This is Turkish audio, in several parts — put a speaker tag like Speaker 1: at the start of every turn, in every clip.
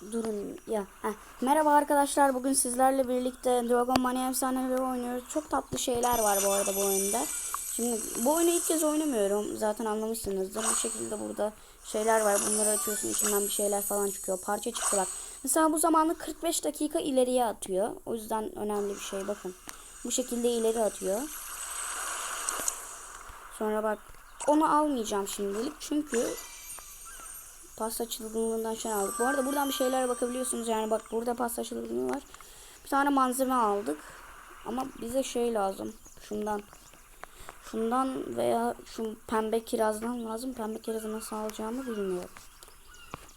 Speaker 1: Durun ya. Heh. Merhaba arkadaşlar. Bugün sizlerle birlikte Dragon Money efsaneleri oynuyoruz. Çok tatlı şeyler var bu arada bu oyunda. Şimdi bu oyunu ilk kez oynamıyorum. Zaten anlamışsınızdır. Bu şekilde burada şeyler var. Bunları açıyorsun. içinden bir şeyler falan çıkıyor. Parça çıktı bak. Mesela bu zamanı 45 dakika ileriye atıyor. O yüzden önemli bir şey. Bakın. Bu şekilde ileri atıyor. Sonra bak. Onu almayacağım şimdilik. Çünkü pasta çılgınlığından şey aldık. Bu arada buradan bir şeyler bakabiliyorsunuz. Yani bak burada pasta çılgınlığı var. Bir tane malzeme aldık. Ama bize şey lazım. Şundan. Şundan veya şu pembe kirazdan lazım. Pembe kirazı nasıl alacağımı bilmiyorum.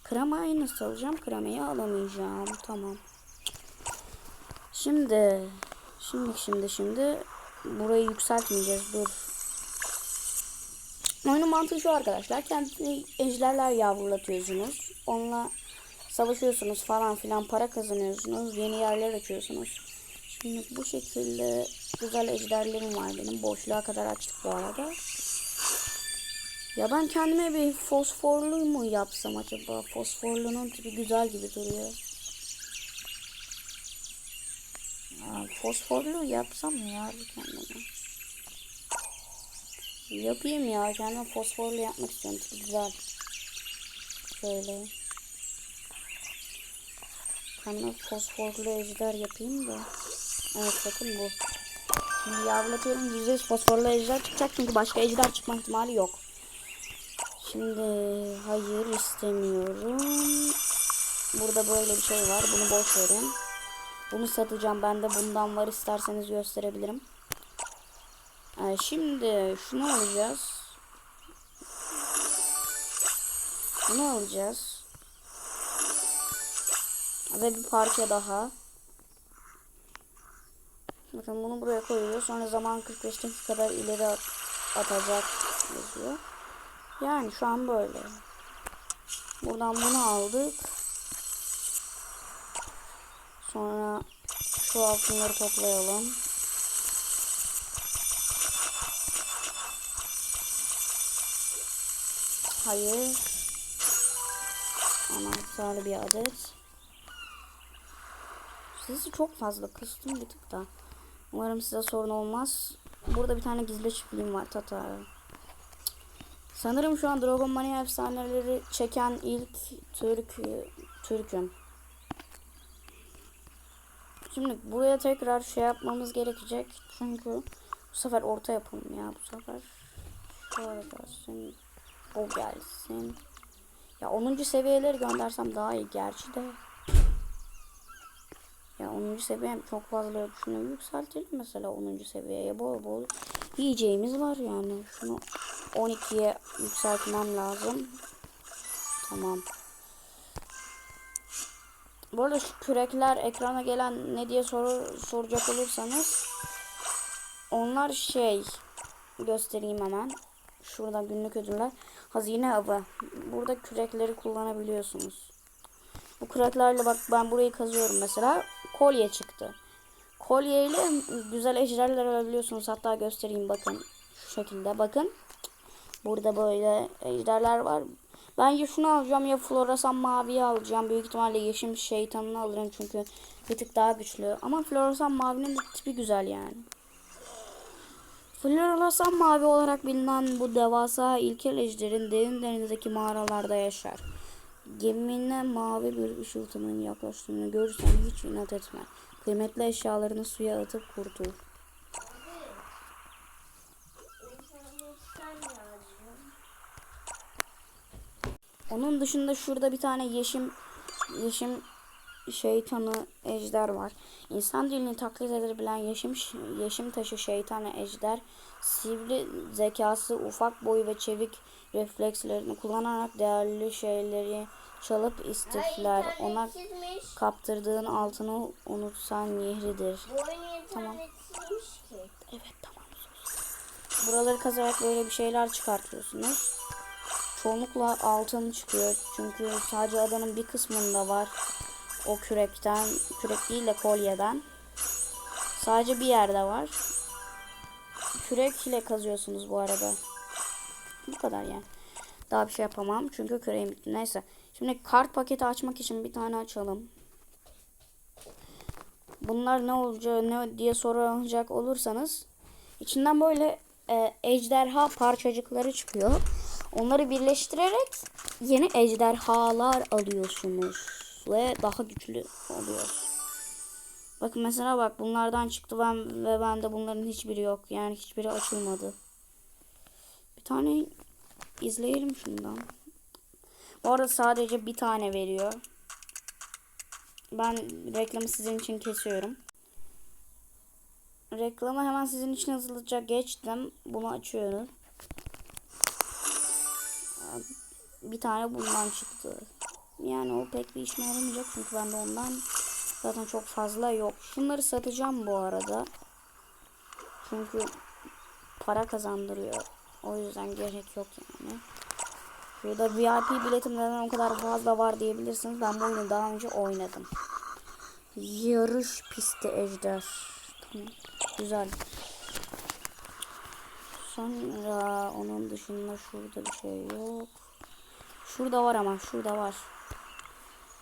Speaker 1: Kremayı nasıl alacağım? Kremayı alamayacağım. Tamam. Şimdi. Şimdi şimdi şimdi. Burayı yükseltmeyeceğiz. Dur. Oyunun mantığı şu arkadaşlar. Kendini ejderler yavrulatıyorsunuz. Onunla savaşıyorsunuz falan filan para kazanıyorsunuz. Yeni yerler açıyorsunuz. Şimdi bu şekilde güzel ejderlerim var benim. Boşluğa kadar açtık bu arada. Ya ben kendime bir fosforlu mu yapsam acaba? Fosforlunun tipi güzel gibi duruyor. Fosforlu yapsam mı ya kendime? Yapayım ya. Kendime fosforlu yapmak istiyorum. Çok güzel. Şöyle. Kendime fosforlu ejder yapayım da. Evet bakın bu. Şimdi yavrulatıyorum. %100 fosforlu ejder çıkacak. Çünkü başka ejder çıkma ihtimali yok. Şimdi hayır istemiyorum. Burada böyle bir şey var. Bunu boş verin. Bunu satacağım. Bende bundan var. isterseniz gösterebilirim. Şimdi şunu alacağız. Bunu alacağız. Ve bir parça daha. Bakın bunu buraya koyuyoruz. Sonra zaman 45 dakika kadar ileri at atacak yazıyor. Yani şu an böyle. Buradan bunu aldık. Sonra şu altınları toplayalım. Hayır. Anahtarlı bir adet. Sesi çok fazla kıstım bir tık da. Umarım size sorun olmaz. Burada bir tane gizli çiftliğim var Tatar. Sanırım şu an Dragon Mania efsaneleri çeken ilk Türk Türk'üm. Şimdi buraya tekrar şey yapmamız gerekecek. Çünkü bu sefer orta yapalım ya bu sefer. Şöyle gelsin. O gelsin. Ya 10. seviyeleri göndersem daha iyi gerçi de. Ya 10. seviyem çok fazla. Şunu yükseltelim mesela 10. seviyeye. Bol bol yiyeceğimiz var yani. Şunu 12'ye yükseltmem lazım. Tamam. Bu arada şu kürekler ekrana gelen ne diye soru soracak olursanız onlar şey göstereyim hemen. Şurada günlük ödüller. Hazine avı. Burada kürekleri kullanabiliyorsunuz. Bu küreklerle bak ben burayı kazıyorum mesela. Kolye çıktı. Kolye ile güzel ejderler alabiliyorsunuz. Hatta göstereyim bakın. Şu şekilde bakın. Burada böyle ejderler var. Ben ya şunu alacağım ya floresan maviyi alacağım. Büyük ihtimalle yeşil şeytanını alırım çünkü bir tık daha güçlü. Ama floresan mavinin tipi güzel yani. Floresan mavi olarak bilinen bu devasa ilkel ejderin derin denizdeki mağaralarda yaşar. Gemine mavi bir ışıltının yaklaştığını görürsen hiç inat etme. Kıymetli eşyalarını suya atıp kurtul. Onun dışında şurada bir tane yeşim yeşim şeytanı ejder var. İnsan dilini taklit edebilen yeşim yeşim taşı şeytanı ejder sivri zekası, ufak boyu ve çevik reflekslerini kullanarak değerli şeyleri çalıp istifler. Ona kaptırdığın altını unutsan
Speaker 2: oyun
Speaker 1: Tamam.
Speaker 2: ki.
Speaker 1: Evet tamam. Buraları kazarak böyle bir şeyler çıkartıyorsunuz. Çoğunlukla altın çıkıyor. Çünkü sadece adanın bir kısmında var. O kürekten, kürek değil de kolyeden. Sadece bir yerde var. Kürek ile kazıyorsunuz bu arada. Bu kadar yani. Daha bir şey yapamam çünkü küreğim bitti. Neyse. Şimdi kart paketi açmak için bir tane açalım. Bunlar ne olacağı ne diye soracak olursanız içinden böyle e, ejderha parçacıkları çıkıyor. Onları birleştirerek yeni ejderhalar alıyorsunuz ve daha güçlü oluyor. Bakın mesela bak bunlardan çıktı ben ve bende bunların hiçbiri yok. Yani hiçbiri açılmadı. Bir tane izleyelim şundan. Bu arada sadece bir tane veriyor. Ben reklamı sizin için kesiyorum. Reklamı hemen sizin için hızlıca geçtim. Bunu açıyorum. Bir tane bundan çıktı. Yani o pek bir işime yaramayacak çünkü bende ondan zaten çok fazla yok. Şunları satacağım bu arada. Çünkü para kazandırıyor. O yüzden gerek yok yani. Şurada VIP biletim neden o kadar fazla var diyebilirsiniz. Ben bu oyunu daha önce oynadım. Yarış pisti ejder. Tamam. Güzel. Sonra onun dışında şurada bir şey yok. Şurada var ama şurada var.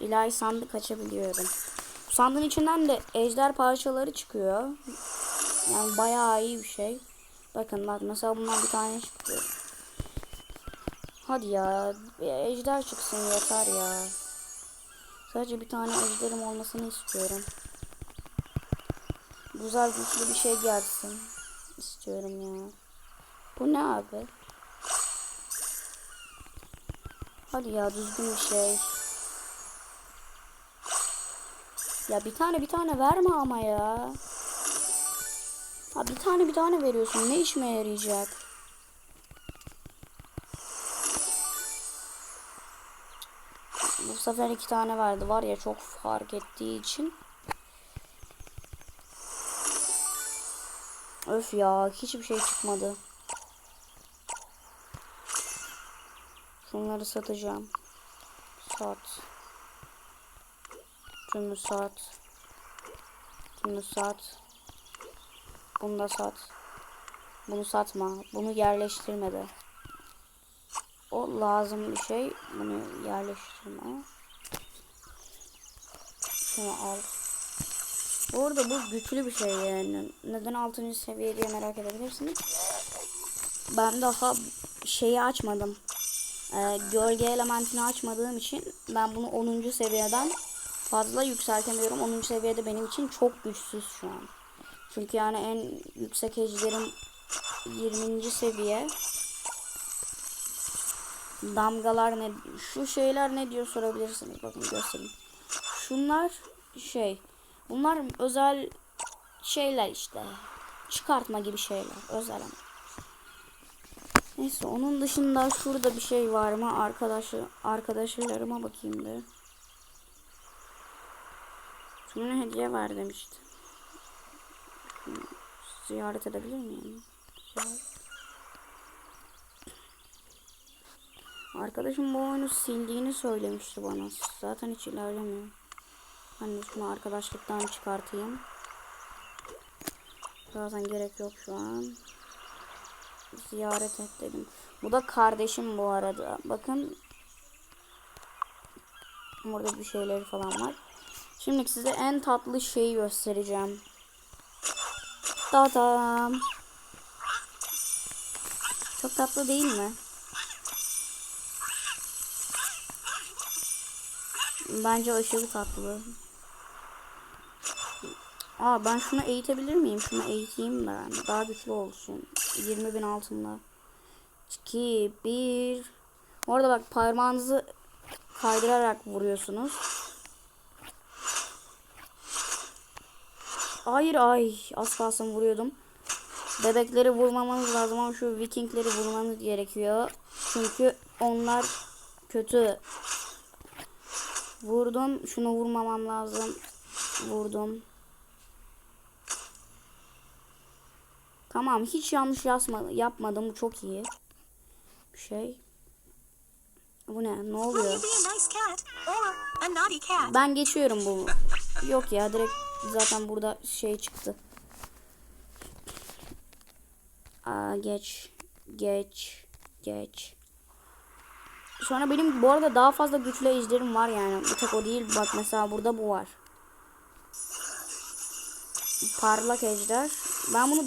Speaker 1: İlahi sandık açabiliyorum. Bu sandığın içinden de ejder parçaları çıkıyor. Yani bayağı iyi bir şey. Bakın bak mesela bundan bir tane çıktı. Hadi ya. Bir ejder çıksın yeter ya. Sadece bir tane ejderim olmasını istiyorum. Güzel güçlü bir şey gelsin. istiyorum ya. Bu ne abi? Hadi ya düzgün bir şey. Ya bir tane bir tane verme ama ya. Ha bir tane bir tane veriyorsun. Ne işime yarayacak? Bu sefer iki tane verdi. Var ya çok fark ettiği için. Öf ya hiçbir şey çıkmadı. Şunları satacağım. Sat. Şunu sat. Şunu sat. Bunu da sat. Bunu satma. Bunu yerleştirmedi. O lazım bir şey. Bunu yerleştirme. Şunu al. Bu arada bu güçlü bir şey yani. Neden 6. seviye diye merak edebilirsiniz. Ben daha şeyi açmadım. Ee, gölge elementini açmadığım için ben bunu 10. seviyeden fazla yükseltemiyorum. 10. seviyede benim için çok güçsüz şu an. Çünkü yani en yüksek ejderim 20. seviye. Damgalar ne? Şu şeyler ne diyor sorabilirsiniz. Bakın göstereyim. Şunlar şey. Bunlar özel şeyler işte. Çıkartma gibi şeyler. Özel ama. Neyse onun dışında şurada bir şey var mı? Arkadaşı, arkadaşlarıma bakayım bir. Şuna hediye ver demişti. Ziyaret edebilir miyim? Arkadaşım bu oyunu sildiğini söylemişti bana. Zaten hiç ilerlemiyor. Ben de şunu arkadaşlıktan çıkartayım. Zaten gerek yok şu an. Ziyaret et dedim. Bu da kardeşim bu arada. Bakın. Burada bir şeyleri falan var. Şimdi size en tatlı şeyi göstereceğim. Dadam. Çok tatlı değil mi? Bence aşırı tatlı. Aa ben şunu eğitebilir miyim? Şunu eğiteyim ben. Daha güçlü olsun. 20 bin altında. 2, 1. Orada bak parmağınızı kaydırarak vuruyorsunuz. Hayır ay az kalsın vuruyordum. Bebekleri vurmamanız lazım ama şu vikingleri vurmanız gerekiyor. Çünkü onlar kötü. Vurdum. Şunu vurmamam lazım. Vurdum. Tamam hiç yanlış yazma, yapmadım. Bu çok iyi. Bir şey. Bu ne? Ne oluyor? Ben geçiyorum bu. Yok ya direkt zaten burada şey çıktı. Aa, geç. Geç. Geç. Sonra benim bu arada daha fazla güçlü ejderim var yani. Bir tek o değil. Bak mesela burada bu var. Parlak ejder. Ben bunu